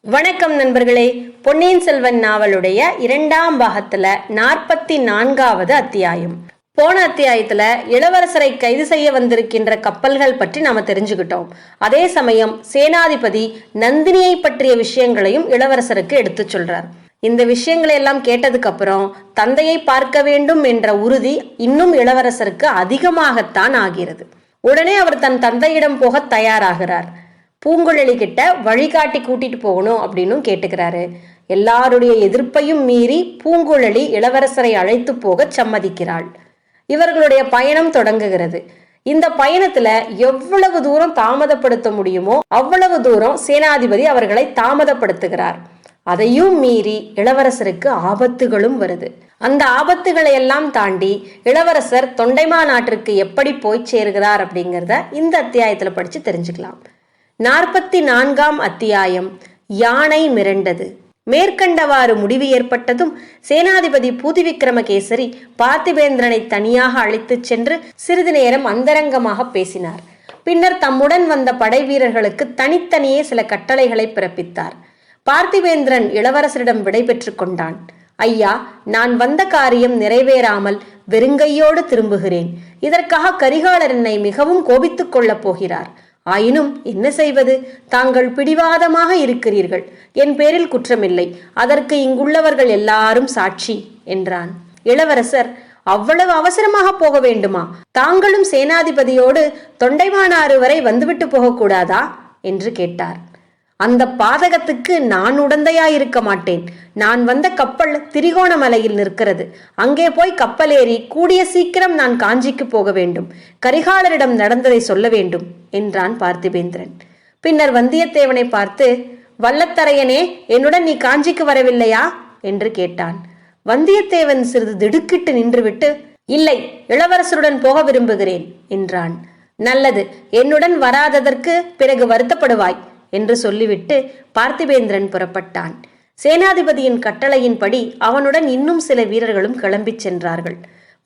வணக்கம் நண்பர்களே. பொன்னியின் செல்வன் நாவலுடைய இரண்டாம் பாகத்துல நாற்பத்தி நான்காவது அத்தியாயம். போன அத்தியாயத்துல இளவரசரை கைது செய்ய வந்திருக்கின்ற கப்பல்கள் பற்றி நாம தெரிஞ்சுக்கிட்டோம். அதே சமயம் சேனாதிபதி நந்தினியை பற்றிய விஷயங்களையும் இளவரசருக்கு எடுத்து சொல்றார். இந்த விஷயங்களை எல்லாம் கேட்டதுக்கு அப்புறம் தந்தையை பார்க்க வேண்டும் என்ற உறுதி இன்னும் இளவரசருக்கு அதிகமாகத்தான் ஆகிறது. உடனே அவர் தன் தந்தையிடம் போக தயாராகிறார். பூங்குழலி கிட்ட வழிகாட்டி கூட்டிட்டு போகணும் அப்படின்னும் கேட்டுக்கிறாரு. எல்லாருடைய எதிர்ப்பையும் மீறி பூங்குழலி இளவரசரை அழைத்து போக சம்மதிக்கிறாள். இவர்களுடைய பயணம் தொடங்குகிறது. இந்த பயணத்துல எவ்வளவு தூரம் தாமதப்படுத்த முடியுமோ அவ்வளவு தூரம் சேனாதிபதி அவர்களை தாமதப்படுத்துகிறார். அதையும் மீறி இளவரசருக்கு ஆபத்துகளும் வருது. அந்த ஆபத்துகளை எல்லாம் தாண்டி இளவரசர் தொண்டைமா நாட்டிற்கு எப்படி போய் சேர்கிறார் அப்படிங்கிறத இந்த அத்தியாயத்துல படிச்சு தெரிஞ்சுக்கலாம். நாற்பத்தி நான்காம் அத்தியாயம். யானை மிரண்டது. மேற்கண்டவாறு முடிவு ஏற்பட்டதும் சேனாதிபதி பூதி விக்ரமகேசரி பார்த்திபேந்திரனை தனியாக அழைத்துச் சென்று சிறிது நேரம் அந்தரங்கமாக பேசினார். பின்னர் தம்முடன் வந்த படை வீரர்களுக்கு தனித்தனியே சில கட்டளைகளை பிறப்பித்தார். பார்த்திவேந்திரன் இளவரசரிடம் விடைபெற்று கொண்டான். ஐயா நான் வந்த காரியம் நிறைவேறாமல் வெறுங்கையோடு திரும்புகிறேன். இதற்காக கரிகாலர் என்னை மிகவும் கோபித்துக் கொள்ளப் போகிறார். ஆயினும் என்ன செய்வது? தாங்கள் பிடிவாதமாக இருக்கிறீர்கள். என் பேரில் குற்றமில்லை. அதற்கு இங்குள்ளவர்கள் எல்லாரும் சாட்சி என்றான். இளவரசர் அவ்வளவு அவசரமாக போக வேண்டுமா? தாங்களும் சேனாதிபதியோடு தொண்டைமானாறு வரை வந்துவிட்டு போகக்கூடாதா? என்று கேட்டார். அந்த பாதகத்துக்கு நான் உடந்தையாயிருக்க மாட்டேன். நான் வந்த கப்பல் திரிகோணமலையில் நிற்கிறது. அங்கே போய் கப்பல் ஏறி கூடிய சீக்கிரம் நான் காஞ்சிக்கு போக வேண்டும். கரிகாலரிடம் நடந்ததை சொல்ல வேண்டும் என்றான் பார்த்திபேந்திரன். பின்னர் வந்தியத்தேவனை பார்த்து வல்லத்தரையனே என்னுடன் நீ காஞ்சிக்கு வரவில்லையா? என்று கேட்டான். வந்தியத்தேவன் சிறிது திடுக்கிட்டு நின்றுவிட்டு இல்லை இளவரசருடன் போக விரும்புகிறேன் என்றான். நல்லது என்னுடன் வராததற்கு பிறகு வருத்தப்படுவாய். என்று சொல்லிவிட்டு பார்த்திபேந்திரன் புறப்பட்டான். சேனாதிபதியின் கட்டளையின்படி அவனுடன் இன்னும் சில வீரர்களும் கிளம்பிச் சென்றார்கள்.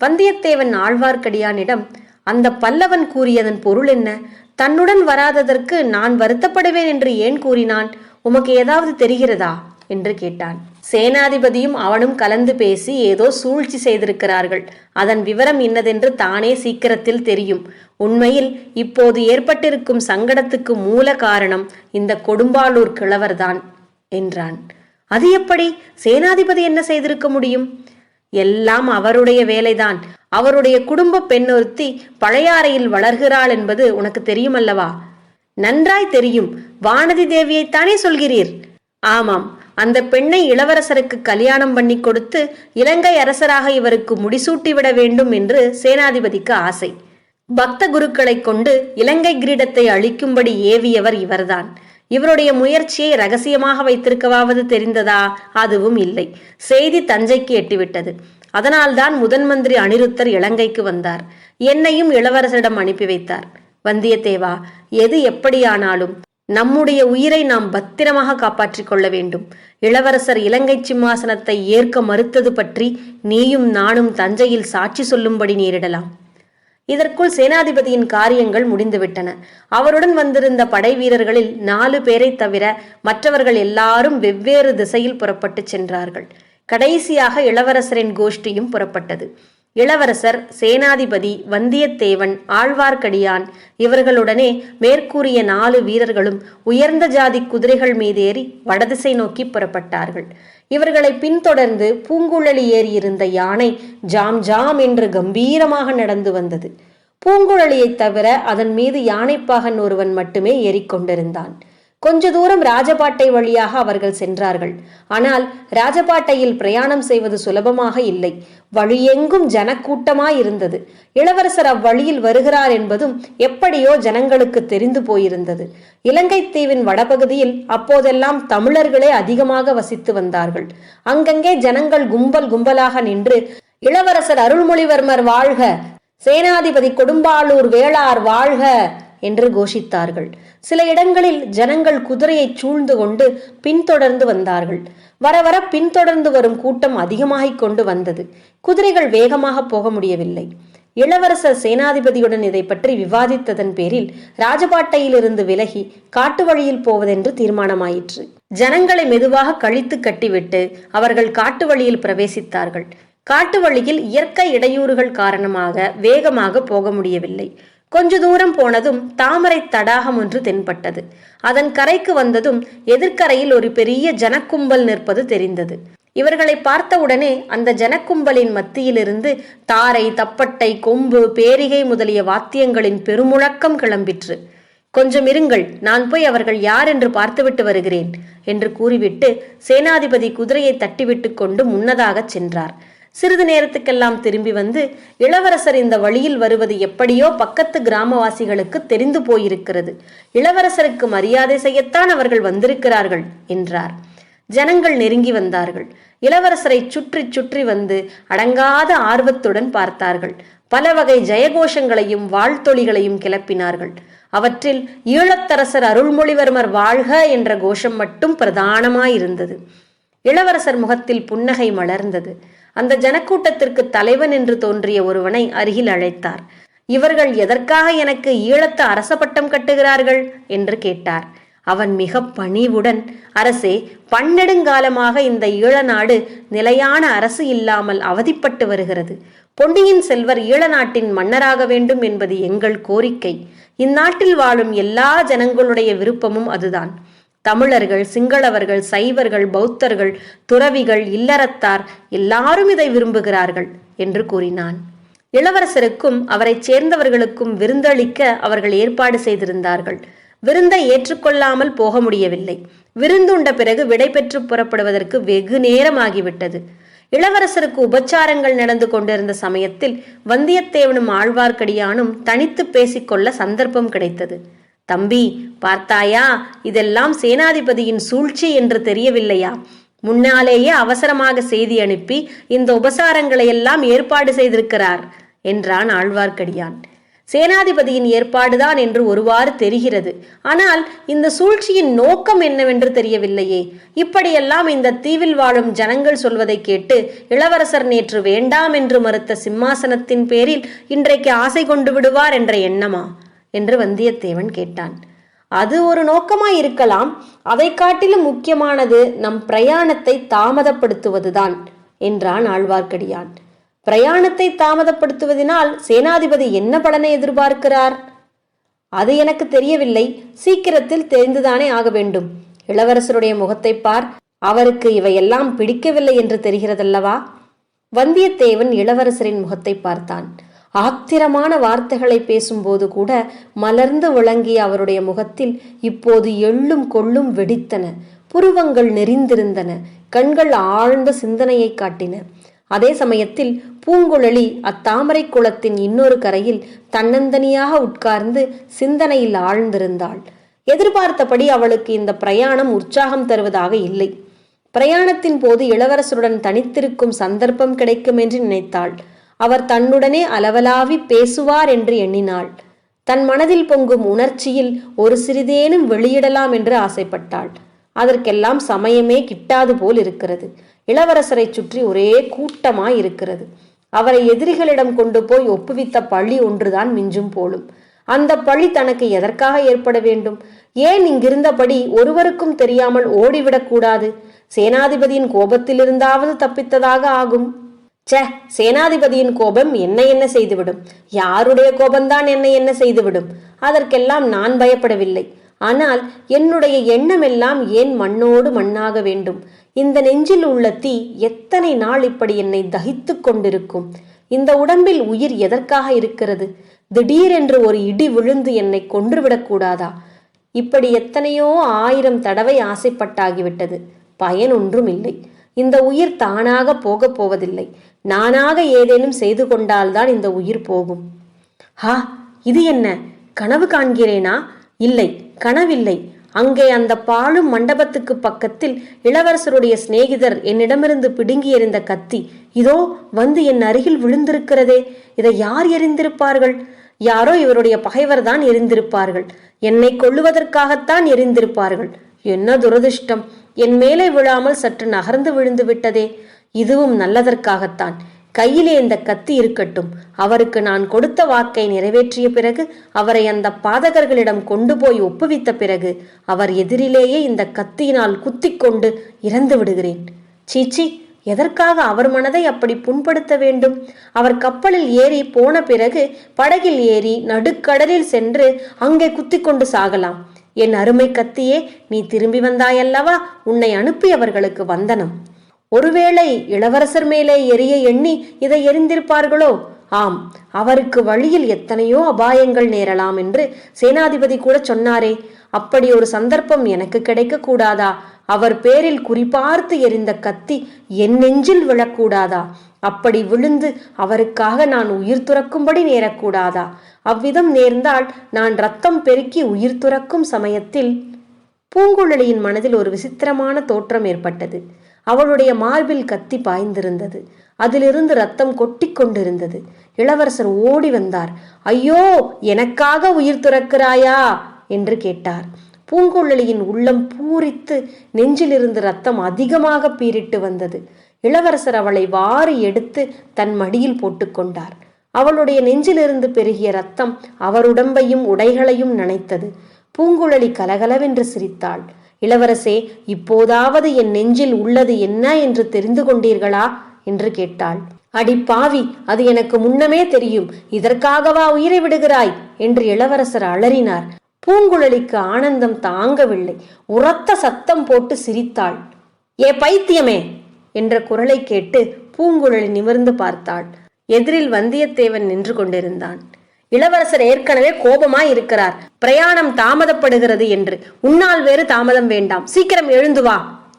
வந்தியத்தேவன் ஆழ்வார்க்கடியானிடம் அந்த பல்லவன் கூறியதன் பொருள் என்ன? தன்னுடன் வராததற்கு நான் வருத்தப்படுவேன் என்று ஏன் கூறினான்? உமக்கு ஏதாவது தெரிகிறதா? என்று கேட்டான். சேனாதிபதியும் அவனும் கலந்து பேசி ஏதோ சூழ்ச்சி செய்திருக்கிறார்கள். அதன் விவரம் இன்னதென்று தானே சீக்கிரத்தில் தெரியும். உண்மையில் இப்போது ஏற்பட்டிருக்கும் சங்கடத்துக்கு மூல காரணம் இந்த கொடும்பாளூர் கிழவர்தான் என்றான். அது எப்படி? சேனாதிபதி என்ன செய்திருக்க முடியும்? எல்லாம் அவருடைய வேலைதான். அவருடைய குடும்ப பெண்ணொருத்தி பழையாறையில் வளர்கிறாள் என்பது உனக்கு தெரியுமல்லவா? நன்றாய் தெரியும். வானதி தேவியைத்தானே சொல்கிறீர்? ஆமாம். அந்த பெண்ணை இளவரசருக்கு கல்யாணம் பண்ணி கொடுத்து இலங்கை அரசராக இவருக்கு முடிசூட்டி விட வேண்டும் என்று சேனாதிபதிக்கு ஆசை. பக்த குருக்களை கொண்டு இலங்கை கிரீடத்தை அழிக்கும்படி ஏவியவர் இவர்தான். இவருடைய முயற்சியை ரகசியமாக வைத்திருக்கவாவது தெரிந்ததா? அதுவும் இல்லை. செய்தி தஞ்சைக்கு எட்டிவிட்டது. அதனால்தான் முதன் மந்திரி அனிருத்தர் இலங்கைக்கு வந்தார். என்னையும் இளவரசரிடம் அனுப்பி வைத்தார். வந்தியத்தேவா எது எப்படியானாலும் நம்முடைய உயிரை நாம் பத்திரமாக காப்பாற்றிக் கொள்ள வேண்டும். இளவரசர் இலங்கை சிம்மாசனத்தை ஏற்க மறுத்தது பற்றி நீயும் நானும் தஞ்சையில் சாட்சி சொல்லும்படி நேரிடலாம். இதற்குள் சேனாதிபதியின் காரியங்கள் முடிந்துவிட்டன. அவருடன் வந்திருந்த படை வீரர்களில் நாலு பேரை தவிர மற்றவர்கள் எல்லாரும் வெவ்வேறு திசையில் புறப்பட்டு சென்றார்கள். கடைசியாக இளவரசரின் கோஷ்டியும் புறப்பட்டது. இளவரசர் சேனாதிபதி வந்தியத்தேவன் ஆழ்வார்க்கடியான் இவர்களுடனே மேற்கூறிய நாலு வீரர்களும் உயர்ந்த ஜாதி குதிரைகள் மீதேறி வடதிசை நோக்கி புறப்பட்டார்கள். இவர்களை பின்தொடர்ந்து பூங்குழலி ஏறியிருந்த யானை ஜாம் ஜாம் என்று கம்பீரமாக நடந்து வந்தது. பூங்குழலியைத் தவிர அதன் மீது யானைப்பாகன் ஒருவன் மட்டுமே ஏறிக்கொண்டிருந்தான். கொஞ்ச தூரம் ராஜபாட்டை வழியாக அவர்கள் சென்றார்கள். ஆனால் ராஜபாட்டையில் பிரயாணம் செய்வது சுலபமாக இல்லை. வழியெங்கும் ஜனக்கூட்டமாயிருந்தது. இளவரசர் அவ்வழியில் வருகிறார் என்பதும் எப்படியோ ஜனங்களுக்கு தெரிந்து போயிருந்தது. இலங்கை தீவின் வடபகுதியில் அப்போதெல்லாம் தமிழர்களே அதிகமாக வசித்து வந்தார்கள். அங்கங்கே ஜனங்கள் கும்பல் கும்பலாக நின்று இளவரசர் அருள்மொழிவர்மர் வாழ்க சேனாதிபதி கொடும்பாளூர் வேளார் வாழ்க என்று கோஷித்தார்கள். சில இடங்களில் ஜனங்கள் குதிரையை சூழ்ந்து கொண்டு பின்தொடர்ந்து வந்தார்கள். வர வர பின்தொடர்ந்து வரும் கூட்டம் அதிகமாகிக் கொண்டு வந்தது. குதிரைகள் வேகமாக போக முடியவில்லை. இளவரசர் சேனாதிபதியுடன் இதை பற்றி விவாதித்ததன் பேரில் ராஜபாட்டையிலிருந்து விலகி காட்டு வழியில் போவதென்று தீர்மானமாயிற்று. ஜனங்களை மெதுவாக கழித்து கட்டிவிட்டு அவர்கள் காட்டு வழியில் பிரவேசித்தார்கள். காட்டு வழியில் இயற்கை இடையூறுகள் காரணமாக வேகமாக போக முடியவில்லை. கொஞ்ச தூரம் போனதும் தாமரை தடாகம் ஒன்று தென்பட்டது. அதன் கரைக்கு வந்ததும் எதிர்க்கரையில் ஒரு பெரிய ஜனக்கும்பல் நிற்பது தெரிந்தது. இவர்களை பார்த்தவுடனே அந்த ஜனக்கும்பலின் மத்தியிலிருந்து தாரை தப்பட்டை கொம்பு பேரிகை முதலிய வாத்தியங்களின் பெருமுழக்கம் கிளம்பிற்று. கொஞ்சம் இருங்கள் நான் போய் அவர்கள் யார் என்று பார்த்துவிட்டு வருகிறேன் என்று கூறிவிட்டு சேனாதிபதி குதிரையை தட்டிவிட்டு கொண்டு முன்னதாகச் சென்றார். சிறிது நேரத்துக்கெல்லாம் திரும்பி வந்து இளவரசர் இந்த வழியில் வருவது எப்படியோ பக்கத்து கிராமவாசிகளுக்கு தெரிந்து போயிருக்கிறது. இளவரசருக்கு மரியாதை செய்யத்தான் அவர்கள் வந்திருக்கிறார்கள் என்றார். ஜனங்கள் நெருங்கி வந்தார்கள். இளவரசரை சுற்றி சுற்றி வந்து அடங்காத ஆர்வத்துடன் பார்த்தார்கள். பல வகை ஜெயகோஷங்களையும் வாழ்த்தொழிகளையும் கிளப்பினார்கள். அவற்றில் ஈழத்தரசர் அருள்மொழிவர்மர் வாழ்க என்ற கோஷம் மட்டும் பிரதானமாயிருந்தது. இளவரசர் முகத்தில் புன்னகை மலர்ந்தது. அந்த ஜனக்கூட்டத்திற்கு தலைவன் என்று தோன்றிய ஒருவனை அருகில் அழைத்தார். இவர்கள் எதற்காக எனக்கு ஈழத்து அரச பட்டம் கட்டுகிறார்கள்? என்று கேட்டார். அவன் மிக பணிவுடன் அரசே பன்னெடுங்காலமாக இந்த ஈழநாடு நிலையான அரசு இல்லாமல் அவதிப்பட்டு வருகிறது. பொன்னியின் செல்வர் ஈழநாட்டின் மன்னராக வேண்டும் என்பது எங்கள் கோரிக்கை. இந்நாட்டில் வாழும் எல்லா ஜனங்களுடைய விருப்பமும் அதுதான். தமிழர்கள் சிங்களவர்கள் சைவர்கள் பௌத்தர்கள் துறவிகள் இல்லறத்தார் எல்லாரும் இதை விரும்புகிறார்கள் என்று கூறினான். இளவரசருக்கும் அவரைச் சேர்ந்தவர்களுக்கும் விருந்தளிக்க அவர்கள் ஏற்பாடு செய்திருந்தார்கள். விருந்தை ஏற்றுக்கொள்ளாமல் போக முடியவில்லை. விருந்துண்ட பிறகு விடைபெற்று புறப்படுவதற்கு வெகு நேரமாகிவிட்டது. இளவரசருக்கு உபச்சாரங்கள் நடந்து கொண்டிருந்த சமயத்தில் வந்தியத்தேவனும் ஆழ்வார்க்கடியானும் தனித்து பேசிக்கொள்ள சந்தர்ப்பம் கிடைத்தது. தம்பி பார்த்தாயா இதெல்லாம் சேனாதிபதியின் சூழ்ச்சி என்று தெரியவில்லையா? முன்னாலேயே அவசரமாக செய்தி அனுப்பி இந்த உபசாரங்களை எல்லாம் ஏற்பாடு செய்திருக்கிறார் என்றான் ஆழ்வார்க்கடியான். சேனாதிபதியின் ஏற்பாடுதான் என்று ஒருவாறு தெரிகிறது. ஆனால் இந்த சூழ்ச்சியின் நோக்கம் என்னவென்று தெரியவில்லையே. இப்படியெல்லாம் இந்த தீவில் வாழும் ஜனங்கள் சொல்வதை கேட்டு இளவரசர் நேற்று வேண்டாம் என்று மறுத்த சிம்மாசனத்தின் பேரில் இன்றைக்கு ஆசை கொண்டு விடுவார் என்ற எண்ணமா? என்று வந்தியத்தேவன் கேட்டான். அது ஒரு நோக்கமாய் இருக்கலாம். அதை காட்டிலும் முக்கியமானது நம் பிரயாணத்தை தாமதப்படுத்துவதுதான் என்றான் ஆழ்வார்க்கடியான். பிரயாணத்தை தாமதப்படுத்துவதனால் சேனாதிபதி என்ன பலனை எதிர்பார்க்கிறார்? அது எனக்கு தெரியவில்லை. சீக்கிரத்தில் தெரிந்துதானே ஆக வேண்டும். இளவரசருடைய முகத்தை பார். அவருக்கு இவையெல்லாம் பிடிக்கவில்லை என்று தெரிகிறதல்லவா? வந்தியத்தேவன் இளவரசரின் முகத்தை பார்த்தான். ஆத்திரமான வார்த்தைகளை பேசும்போது கூட மலர்ந்து விளங்கிய அவருடைய முகத்தில் இப்போது எள்ளும் கொள்ளும் வெடித்தன. புருவங்கள் நெறிந்திருந்தன கண்கள் ஆழ்ந்த சிந்தனையை காட்டின. அதே சமயத்தில் பூங்குழலி அத்தாமரை குளத்தின் இன்னொரு கரையில் தன்னந்தனியாக உட்கார்ந்து சிந்தனையில் ஆழ்ந்திருந்தாள். எதிர்பார்த்தபடி அவளுக்கு இந்த பிரயாணம் உற்சாகம் தருவதாக இல்லை. பிரயாணத்தின் போது இளவரசருடன் தனித்திருக்கும் சந்தர்ப்பம் கிடைக்கும் என்று நினைத்தாள். அவர் தன்னுடனே அளவலாவி பேசுவார் என்று எண்ணினாள். தன் மனதில் பொங்கும் உணர்ச்சியில் ஒரு சிறிதேனும் வெளியிடலாம் என்று ஆசைப்பட்டாள். அதற்கெல்லாம் சமயமே கிட்டாது போல் இருக்கிறது. இளவரசரை சுற்றி ஒரே கூட்டமாய் இருக்கிறது. அவரை எதிரிகளிடம் கொண்டு போய் ஒப்புவித்த பழி ஒன்றுதான் மிஞ்சும் போலும். அந்த பழி தனக்கு எதற்காக ஏற்பட வேண்டும்? ஏன் இங்கிருந்தபடி ஒருவருக்கும் தெரியாமல் ஓடிவிடக்கூடாது? சேனாதிபதியின் கோபத்திலிருந்தாவது தப்பித்ததாக ஆகும். ச்சே சேனாதிபதியின் கோபம் என்ன என்ன செய்துவிடும்? யாருடைய கோபம்தான் என்னை என்ன செய்துவிடும்? அதற்கெல்லாம் நான் பயப்படவில்லை. ஆனால் என்னுடைய எண்ணமெல்லாம் ஏன் மண்ணோடு மண்ணாக வேண்டும்? இந்த நெஞ்சில் உள்ள தீ எத்தனை நாள் இப்படி என்னை தகித்துக் கொண்டிருக்கும்? இந்த உடம்பில் உயிர் எதற்காக இருக்கிறது? திடீரென்று ஒரு இடி விழுந்து என்னை கொன்றுவிடக்கூடாதா இப்படி எத்தனையோ ஆயிரம் தடவை ஆசைப்பட்டாகிவிட்டது. பயன் ஒன்றும் இல்லை இந்த உயிர் தானாக போகப் போவதில்லை. நானாக ஏதேனும் செய்து கொண்டால்தான் இந்த உயிர் போகும். ஹா இது என்ன? கனவு காண்கிறேனா? இல்லை கனவில்லை. அங்கே அந்த பாழும் மண்டபத்துக்கு பக்கத்தில் இளவரசருடைய சிநேகிதர் என்னிடமிருந்து பிடுங்கி எறிந்த கத்தி இதோ வந்து என் அருகில் விழுந்திருக்கிறதே. இதை யார் எரிந்திருப்பார்கள் யாரோ இவருடைய பகைவர்தான் எரிந்திருப்பார்கள் என்னை கொள்ளுவதற்காகத்தான் எரிந்திருப்பார்கள் என்ன துரதிர்ஷ்டம். என் மேலே விழாமல் சற்று நகர்ந்து விழுந்து விட்டதே. இதுவும் நல்லதற்காகத்தான். கையிலே இந்த கத்தி இருக்கட்டும். அவருக்கு நான் கொடுத்த வாக்கை நிறைவேற்றிய பிறகு அவரை அந்த பாதகர்களிடம் கொண்டு போய் ஒப்புவித்த பிறகு அவர் எதிரிலேயே இந்த கத்தியினால் குத்திக்கொண்டு இறந்து விடுகிறேன். சீச்சி எதற்காக அவர் மனதை அப்படி புண்படுத்த வேண்டும்? அவர் கப்பலில் ஏறி போன பிறகு படகில் ஏறி நடுக்கடலில் சென்று அங்கே குத்திக்கொண்டு சாகலாம். என் அருமை கத்தியே நீ திரும்பி வந்தாயல்லவா? உன்னை அனுப்பியவர்களுக்கு வந்தனம். ஒருவேளை இளவரசர் மேலே எரிய எண்ணி இதை எரிந்திருப்பார்களோ? ஆம் அவருக்கு வழியில் எத்தனையோ அபாயங்கள் நேரலாம் என்று சேனாதிபதி கூட சொன்னாரே. அப்படி ஒரு சந்தர்ப்பம் எனக்கு கிடைக்க கூடாதா? அவர் பேரில் குறிபார்த்து எரிந்த கத்தி என் நெஞ்சில் விழக்கூடாதா? அப்படி விழுந்து அவருக்காக நான் உயிர் துறக்கும்படி நேரக்கூடாதா? அவ்விதம் நேர்ந்தால் நான் ரத்தம் பெருக்கி உயிர் துறக்கும் சமயத்தில் பூங்குழலியின் மனதில் ஒரு விசித்திரமான தோற்றம் ஏற்பட்டது. அவளுடைய மார்பில் கத்தி பாய்ந்திருந்தது. அதிலிருந்து ரத்தம் கொட்டி கொண்டிருந்தது. இளவரசர் ஓடி வந்தார். ஐயோ எனக்காக உயிர் துறக்கிறாயா? என்று கேட்டார். பூங்குழலியின் உள்ளம் பூரித்து நெஞ்சிலிருந்து ரத்தம் அதிகமாக பீரிட்டு வந்தது. இளவரசர் அவளை வாரி எடுத்து தன் மடியில் போட்டுக்கொண்டார் அவளுடைய நெஞ்சிலிருந்து பெருகிய ரத்தம் அவருடம்பையும் உடைகளையும் நனைத்தது. பூங்குழலி கலகலவென்று சிரித்தாள். இளவரசே இப்போதாவது என் நெஞ்சில் உள்ளது என்ன என்று தெரிந்து கொண்டீர்களா? என்று கேட்டாள். அடி பாவி அது எனக்கு முன்னமே தெரியும். இதற்காகவா உயிரை விடுகிறாய்? என்று இளவரசர் அலறினார். பூங்குழலிக்கு ஆனந்தம் தாங்கவில்லை. உரத்த சத்தம் போட்டு சிரித்தாள். ஏ பைத்தியமே! என்ற குரலை கேட்டு பூங்குழலி நிமிர்ந்து பார்த்தாள். எதிரில் வந்தியத்தேவன் நின்று கொண்டிருந்தான். இளவரசர் ஏற்கனவே கோபமாய் இருக்கிறார். பிரயாணம் தாமதப்படுகிறது என்று. உன்னால் வேறு தாமதம் வேண்டாம். சீக்கிரம் எழுந்து வா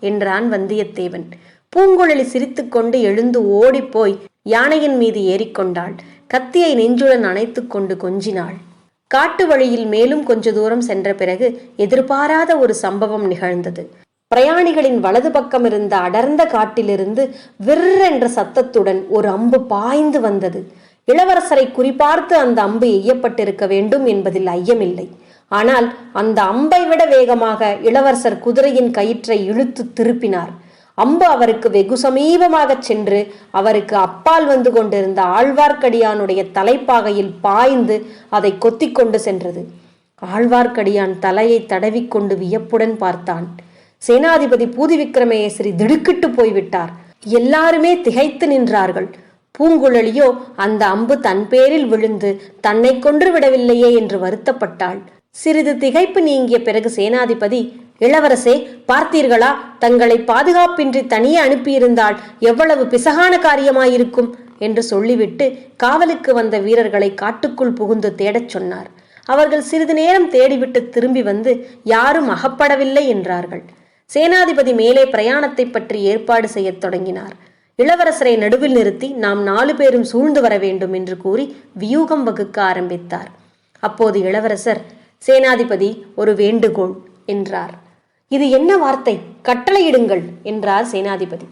என்றான் வந்தியத்தேவன். பூங்குழலி சிரித்துக்கொண்டு எழுந்து ஓடிப்போய் யானையின் மீது ஏறிக்கொண்டாள். கத்தியை நெஞ்சுடன் அணைத்து கொண்டு கொஞ்சினாள். காட்டு வழியில் மேலும் கொஞ்ச தூரம் சென்ற பிறகு எதிர்பாராத ஒரு சம்பவம் நிகழ்ந்தது. பிரயாணிகளின் வலது பக்கம் இருந்த அடர்ந்த காட்டிலிருந்து விற்றென்ற சத்தத்துடன் ஒரு அம்பு பாய்ந்து வந்தது. இளவரசரை குறிபார்த்து அந்த அம்பு எய்யப்பட்டிருக்க வேண்டும் என்பதில் ஐயமில்லை. ஆனால் அந்த அம்பை விட வேகமாக இளவரசர் குதிரையின் கயிற்றை இழுத்து திருப்பினார். அம்பு அவருக்கு வெகு சமீபமாகச் சென்று அவருக்கு அப்பால் வந்து கொண்டிருந்த ஆழ்வார்க்கடியானுடைய தலைப்பாகையில் பாய்ந்து அதை கொத்தி கொண்டு சென்றது. ஆழ்வார்க்கடியான் தலையை தடவிக்கொண்டு வியப்புடன் பார்த்தான். சேனாதிபதி பூதி விக்ரமேஸ்வரி திடுக்கிட்டு போய்விட்டார். எல்லாருமே திகைத்து நின்றார்கள். பூங்குழலியோ அந்த அம்பு தன் பேரில் விழுந்து தன்னை கொன்று விடவில்லையே என்று வருத்தப்பட்டாள். சிறிது திகைப்பு நீங்கிய பிறகு சேனாதிபதி இளவரசே பார்த்தீர்களா? தங்களை பாதுகாப்பின்றி தனியே அனுப்பியிருந்தால் எவ்வளவு பிசகான காரியமாயிருக்கும்? என்று சொல்லிவிட்டு காவலுக்கு வந்த வீரர்களை காட்டுக்குள் புகுந்து தேடச் சொன்னார். அவர்கள் சிறிது நேரம் தேடிவிட்டு திரும்பி வந்து யாரும் அகப்படவில்லை என்றார்கள். சேனாதிபதி மேலே பிரயாணத்தை பற்றி ஏற்பாடு செய்யத் தொடங்கினார். இளவரசரை நடுவில் நிறுத்தி நாம் நாலு பேரும் சூழ்ந்து வர வேண்டும் என்று கூறி வியூகம் வகுக்க ஆரம்பித்தார். அப்போது இளவரசர் சேனாதிபதி ஒரு வேண்டுகோள் என்றார். இது என்ன வார்த்தை? கட்டளையிடுங்கள் என்றார் சேனாதிபதி.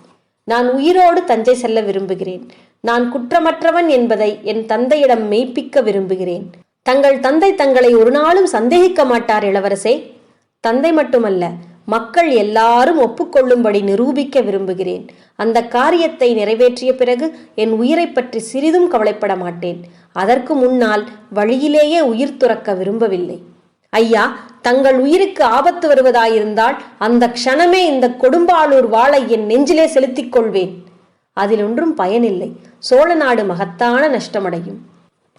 நான் உயிரோடு தஞ்சை செல்ல விரும்புகிறேன். நான் குற்றமற்றவன் என்பதை என் தந்தையிடம் மெய்ப்பிக்க விரும்புகிறேன். தங்கள் தந்தை தங்களை ஒரு நாளும் சந்தேகிக்க மாட்டார் இளவரசே. தந்தை மட்டுமல்ல மக்கள் எல்லாரும் ஒப்புக்கொள்ளும்படி நிரூபிக்க விரும்புகிறேன். அந்த காரியத்தை நிறைவேற்றிய பிறகு என் உயிரை பற்றி சிறிதும் கவலைப்பட மாட்டேன். அதற்கு முன்னால் வழியிலேயே உயிர் துறக்க விரும்பவில்லை. ஐயா தங்கள் உயிருக்கு ஆபத்து வருவதாயிருந்தால் அந்த க்ஷணமே இந்த கொடும்பாளூர் வாளை என் நெஞ்சிலே செலுத்திக் கொள்வேன். அதில் ஒன்றும் பயனில்லை. சோழ நாடு மகத்தான நஷ்டமடையும்.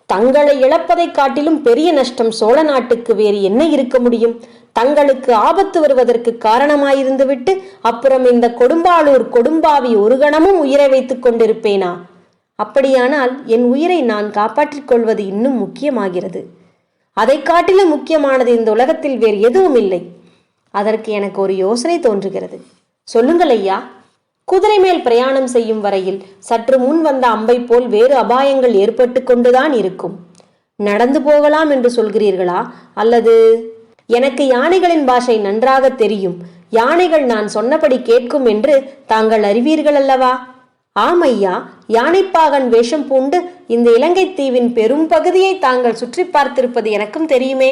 தங்களை இழப்பதைக் காட்டிலும் பெரிய நஷ்டம் சோழ நாட்டுக்கு வேறு என்ன இருக்க முடியும்? தங்களுக்கு ஆபத்து வருவதற்கு காரணமாயிருந்துவிட்டு அப்புறம் இந்த கொடும்பாளூர் கொடும்பாவி ஒரு கணமும் உயிரை வைத்துக் கொண்டிருப்பேனா? அப்படியானால் என் உயிரை நான் காப்பாற்றிக் கொள்வது இன்னும் முக்கியமாகிறது. அதை காட்டிலும் முக்கியமானது இந்த உலகத்தில் வேறு எதுவும் இல்லை. அதற்கு எனக்கு ஒரு யோசனை தோன்றுகிறது. சொல்லுங்கள் ஐயா. குதிரை மேல் பிரயாணம் செய்யும் வரையில் சற்று முன் வந்த அம்பை போல் வேறு அபாயங்கள் ஏற்பட்டு கொண்டுதான் இருக்கும். நடந்து போகலாம் என்று சொல்கிறீர்களா? அல்லது எனக்கு யானைகளின் பாஷை நன்றாக தெரியும். யானைகள் நான் சொன்னபடி கேட்கும் என்று தாங்கள் அறிவீர்கள் அல்லவா ஆம் ஐயா யானைப்பாகன் வேஷம் பூண்டு இந்த இலங்கை தீவின் பெரும் பகுதியை தாங்கள் சுற்றி பார்த்திருப்பது எனக்கும் தெரியுமே.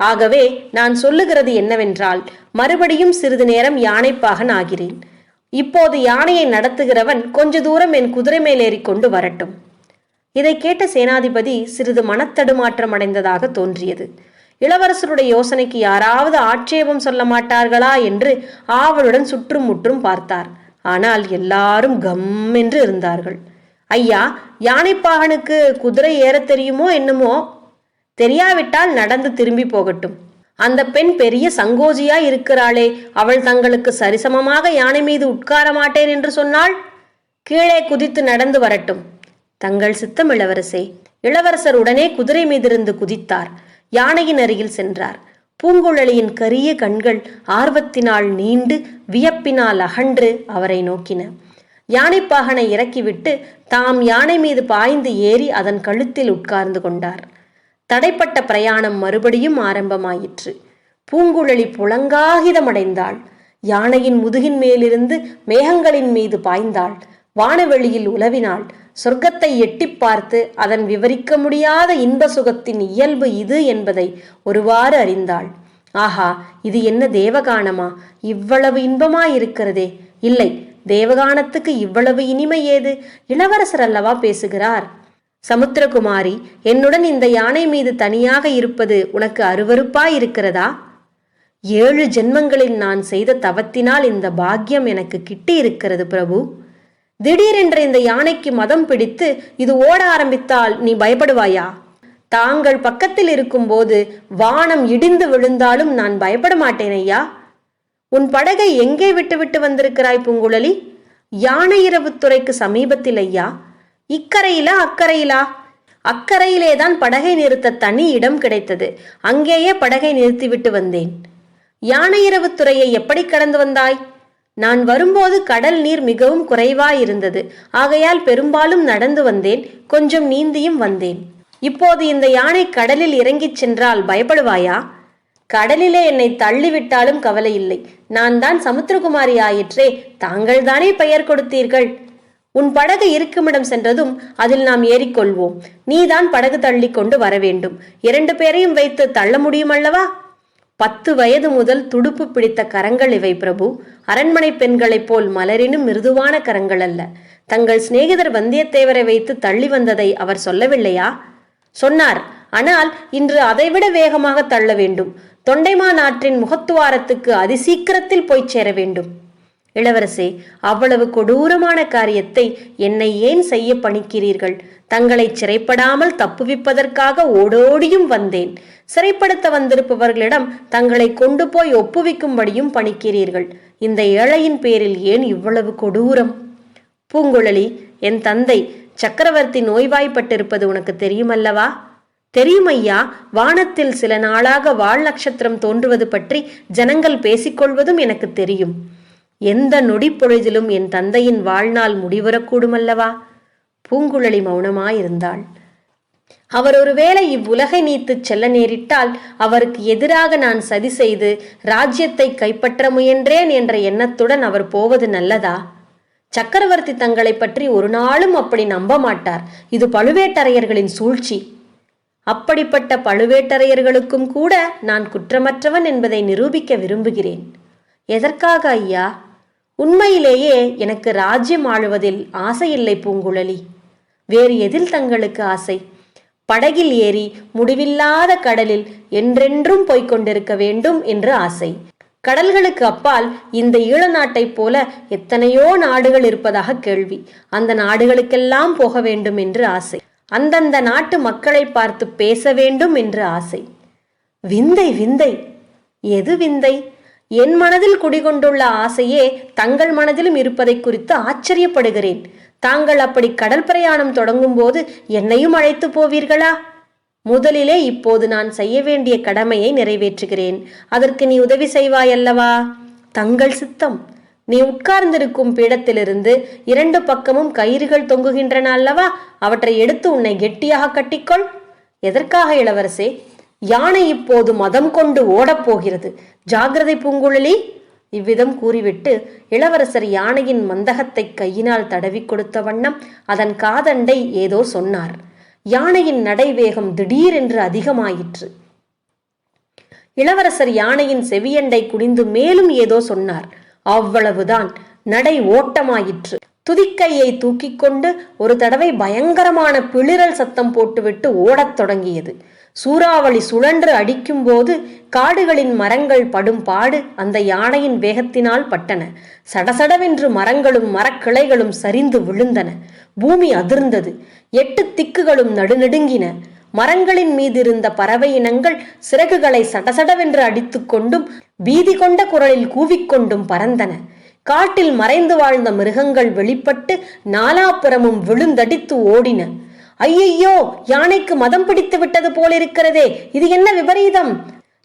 ஆகவே நான் சொல்லுகிறது என்னவென்றால் மறுபடியும் சிறிது நேரம் யானைப்பாகன் ஆகிறேன். இப்போது யானையை நடத்துகிறவன் கொஞ்ச தூரம் என் குதிரை மேலேறி ஏறிக்கொண்டு வரட்டும். இதை கேட்ட சேனாதிபதி சிறிது மனத்தடுமாற்றம் அடைந்ததாக தோன்றியது. இளவரசருடைய யோசனைக்கு யாராவது ஆட்சேபம் சொல்ல மாட்டார்களா என்று ஆவலுடன் சுற்றும் முற்றும் பார்த்தார். ஆனால் எல்லாரும் கம் என்று இருந்தார்கள். ஐயா யானைப்பாகனுக்கு குதிரை ஏறத் தெரியுமோ என்னமோ? தெரியாவிட்டால் நடந்து திரும்பி போகட்டும். அந்த பெண் பெரிய சங்கோஜியா இருக்கிறாளே அவள் தங்களுக்கு சரிசமமாக யானை மீது உட்கார மாட்டேன் என்று சொன்னாள்? கீழே குதித்து நடந்து வரட்டும். தங்கள் சித்தம் இளவரசே. இளவரசர் உடனே குதிரை மீதிருந்து குதித்தார். யானையின் அருகில் சென்றார். பூங்குழலியின் கரிய கண்கள் ஆர்வத்தினால் நீண்டு வியப்பினால் அகன்று அவரை நோக்கின. யானைப்பாகனை இறக்கிவிட்டு தாம் யானை மீது பாய்ந்து ஏறி அதன் கழுத்தில் உட்கார்ந்து கொண்டார். தடைப்பட்ட பிரயாணம் மறுபடியும் ஆரம்பமாயிற்று. பூங்குழலி புலங்காகிதமடைந்தாள். யானையின் முதுகின் மேலிருந்து மேகங்களின் மீது பாய்ந்தாள். வானவெளியில் உலவினாள். சொர்க்கத்தை எட்டிப் பார்த்து அதன் விவரிக்க முடியாத இன்ப சுகத்தின் இயல்பு இது என்பதை ஒருவாறு அறிந்தாள். ஆஹா இது என்ன தேவகானமா? இவ்வளவு இன்பமாயிருக்கிறதே. இல்லை தேவகானத்துக்கு இவ்வளவு இனிமை ஏது? இளவரசர் அல்லவா பேசுகிறார்? சமுத்திரகுமாரி என்னுடன் இந்த யானை மீது தனியாக இருப்பது உனக்கு அருவறுப்பாயிருக்கிறதா ஏழு ஜென்மங்களில் நான் செய்த தவத்தினால் இந்த பாக்கியம் எனக்கு கிட்டி இருக்கிறது பிரபு. திடீரென்று இந்த யானைக்கு மதம் பிடித்து இது ஓட ஆரம்பித்தால் நீ பயப்படுவாயா? தாங்கள் பக்கத்தில் இருக்கும்போது வானம் இடிந்து விழுந்தாலும் நான் பயப்பட மாட்டேன் ஐயா. உன் படகை எங்கே விட்டுவிட்டு வந்திருக்கிறாய் பூங்குழலி? யானை இரவுத்துறைக்கு சமீபத்தில் ஐயா. இக்கரையிலா அக்கறையிலா அக்கறையிலேதான் படகை நிறுத்த தனி இடம் கிடைத்தது. அங்கேயே படகை நிறுத்திவிட்டு வந்தேன். யானை இரவுத்துறையை எப்படி கடந்து வந்தாய்? நான் வரும்போது கடல் நீர் மிகவும் குறைவாயிருந்தது. ஆகையால் பெரும்பாலும் நடந்து வந்தேன். கொஞ்சம் நீந்தியும் வந்தேன். இப்போது இந்த யானை கடலில் இறங்கிச் சென்றால் பயப்படுவாயா? கடலிலே என்னை தள்ளிவிட்டாலும் கவலை இல்லை நான் தான் சமுத்திரகுமாரி ஆயிற்றே. தாங்கள் தானே பெயர் கொடுத்தீர்கள்? உன் படகு இருக்குமிடம் சென்றதும் அதில் நாம் ஏறிக்கொள்வோம். நீதான் படகு தள்ளி கொண்டு வர வேண்டும் இரண்டு பேரையும் வைத்து தள்ள முடியும் அல்லவா பத்து வயது முதல் துடுப்பு பிடித்த கரங்கள் இவை பிரபு. அரண்மனை பெண்களைப் போல் மலரினும் மிருதுவான கரங்கள் அல்ல. தங்கள் சிநேகிதர் வந்தியத்தேவரை வைத்து தள்ளி வந்ததை அவர் சொல்லவில்லையா? சொன்னார் ஆனால் இன்று அதைவிட வேகமாக தள்ள வேண்டும். தொண்டைமா ஆற்றின் முகத்துவாரத்துக்கு அதிசீக்கிரத்தில் போய்ச் சேர வேண்டும். இளவரசே அவ்வளவு கொடூரமான காரியத்தை என்னை ஏன் செய்ய பணிக்கிறீர்கள்? தங்களை சிறைப்படாமல் தப்புவிப்பதற்காக ஓடோடியும் வந்தேன். சிறைப்படுத்த வந்திருப்பவர்களிடம் தங்களை கொண்டு போய் ஒப்புவிக்கும்படியும் பணிக்கிறீர்கள். இந்த ஏழையின் பேரில் ஏன் இவ்வளவு கொடூரம்? பூங்குழலி என் தந்தை சக்கரவர்த்தி நோய்வாய்ப்பட்டிருப்பது உனக்கு தெரியுமல்லவா? தெரியும் ஐயா வானத்தில் சில நாளாக வால் நட்சத்திரம் தோன்றுவது பற்றி ஜனங்கள் பேசிக்கொள்வதும் எனக்கு தெரியும். எந்த நொடி பொழுதிலும் என் தந்தையின் வாழ்நாள் முடிவரக்கூடுமல்லவா? பூங்குழலி மௌனமாயிருந்தாள். அவர் ஒருவேளை இவ்வுலகை நீத்துச் செல்ல நேரிட்டால் அவருக்கு எதிராக நான் சதி செய்து ராஜ்யத்தை கைப்பற்ற முயன்றேன் என்ற எண்ணத்துடன் அவர் போவது நல்லதா? சக்கரவர்த்தி தங்களை பற்றி ஒரு நாளும் அப்படி நம்ப மாட்டார். இது பழுவேட்டரையர்களின் சூழ்ச்சி. அப்படிப்பட்ட பழுவேட்டரையர்களுக்கும் கூட நான் குற்றமற்றவன் என்பதை நிரூபிக்க விரும்புகிறேன். எதற்காக ஐயா? உண்மையிலேயே எனக்கு ராஜ்யம் ஆளுவதில் ஆசையில்லை பூங்குழலி. வேறு எதில் தங்களுக்கு ஆசை? படகில் ஏறி முடிவில்லாத கடலில் என்றென்றும் போய்கொண்டிருக்க வேண்டும் என்று ஆசை. கடல்களுக்கு அப்பால் இந்த ஈழ நாட்டைப் போல எத்தனையோ நாடுகள் இருப்பதாக கேள்வி. அந்த நாடுகளுக்கெல்லாம் போக வேண்டும் என்று ஆசை. அந்தந்த நாட்டு மக்களை பார்த்து பேச வேண்டும் என்று ஆசை. விந்தை விந்தை. எது விந்தை? என் மனதில் குடிகொண்டுள்ள ஆசையே தங்கள் மனதிலும் இருப்பதை குறித்து ஆச்சரியப்படுகிறேன். தாங்கள் அப்படி கடல் பிரயாணம் தொடங்கும் போது என்னையும் அழைத்து போவீர்களா? முதலிலே இப்போது நான் செய்ய வேண்டிய கடமையை நிறைவேற்றுகிறேன். அதற்கு நீ உதவி செய்வாய் அல்லவா தங்கள் சித்தம். நீ உட்கார்ந்திருக்கும் பீடத்திலிருந்து இரண்டு பக்கமும் கயிறுகள் தொங்குகின்றன அல்லவா? அவற்றை எடுத்து உன்னை கெட்டியாக கட்டிக்கொள். எதற்காக இளவரசே? யானை இப்போது மதம் கொண்டு ஓடப்போகிறது. ஜாகிரதை பூங்குழலி? இவ்விதம் கூறிவிட்டு இளவரசர் யானையின் மந்தகத்தை கையினால் தடவி கொடுத்த வண்ணம் அதன் காதண்டை ஏதோ சொன்னார். யானையின் நடைவேகம் திடீரென்று அதிகமாயிற்று. இளவரசர் யானையின் செவியண்டை குனிந்து மேலும் ஏதோ சொன்னார். அவ்வளவுதான் நடை ஓட்டமாயிற்று. துதிக்கையை தூக்கிக் கொண்டு ஒரு தடவை பயங்கரமான பிளிரல் சத்தம் போட்டுவிட்டு ஓடத் தொடங்கியது. சூறாவளி சுழன்று அடிக்கும்போது காடுகளின் மரங்கள் படும் பாடு அந்த யானையின் வேகத்தினால் பட்டன. சடசடவென்று மரங்களும் மரக்கிளைகளும் சரிந்து விழுந்தன. பூமி அதிர்ந்தது. எட்டு திக்குகளும் நடுநடுங்கின. மரங்களின் மீதிருந்த பறவை இனங்கள் சிறகுகளை சடசடவென்று அடித்துக்கொண்டும் பீதி கொண்ட குரலில் கூவிக்கொண்டும் பறந்தன. காட்டில் மறைந்து வாழ்ந்த மிருகங்கள் வெளிப்பட்டு நாலாப்புறமும் விழுந்தடித்து ஓடின. ஐயையோ யானைக்கு மதம் பிடித்து விட்டது போலிருக்கிறதே. இது என்ன விபரீதம்?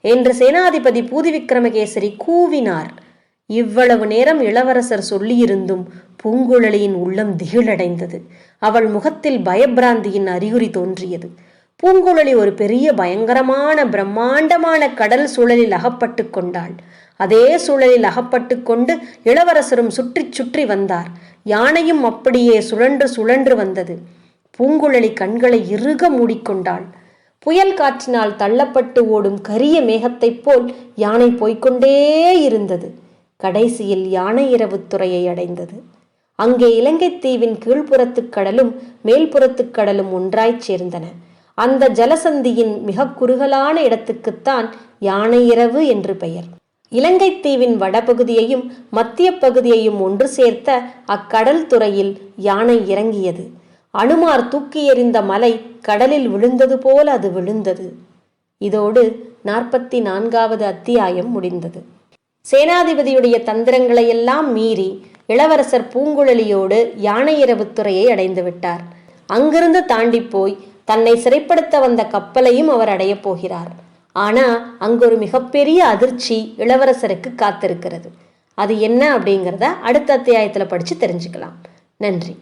என்று சேனாதிபதி பூதி விக்ரமகேசரி கூவினார். இவ்வளவு நேரம் இளவரசர் சொல்லியிருந்தும் பூங்குழலியின் உள்ளம் திகிலடைந்தது. அவள் முகத்தில் பயப்பிராந்தியின் அறிகுறி தோன்றியது. பூங்குழலி ஒரு பெரிய பயங்கரமான பிரம்மாண்டமான கடல் சூழலில் அகப்பட்டு கொண்டாள். அதே சூழலில் அகப்பட்டு கொண்டு இளவரசரும் சுற்றி சுற்றி வந்தார். யானையும் அப்படியே சுழன்று சுழன்று வந்தது. பூங்குழலி கண்களை இறுக மூடிக்கொண்டாள். புயல் காற்றினால் தள்ளப்பட்டு ஓடும் கரிய மேகத்தைப் போல் யானை போய்கொண்டே இருந்தது. கடைசியில் யானை இரவு துறையை அடைந்தது. அங்கே இலங்கை தீவின் கீழ்ப்புறத்துக் கடலும் மேல்புறத்துக் கடலும் ஒன்றாய்ச் சேர்ந்தன. அந்த ஜலசந்தியின் மிக குறுகலான இடத்துக்குத்தான் யானை இரவு என்று பெயர். இலங்கை தீவின் வடபகுதியையும் மத்திய பகுதியையும் ஒன்று சேர்த்த அக்கடல் துறையில் யானை இறங்கியது. அனுமார் தூக்கி எறிந்த மலை கடலில் விழுந்தது போல் அது விழுந்தது. இதோடு நாற்பத்தி நான்காவது அத்தியாயம் முடிந்தது. சேனாதிபதியுடைய தந்திரங்களையெல்லாம் மீறி இளவரசர் பூங்குழலியோடு யானை இரவுத்துறையை அடைந்து விட்டார். அங்கிருந்து தாண்டி போய் தன்னை சிறைப்படுத்த வந்த கப்பலையும் அவர் அடையப் போகிறார். ஆனா அங்கொரு மிகப்பெரிய அதிர்ச்சி இளவரசருக்கு காத்திருக்கிறது. அது என்ன அப்படிங்கிறத அடுத்த அத்தியாயத்தில் படித்து தெரிஞ்சுக்கலாம். நன்றி.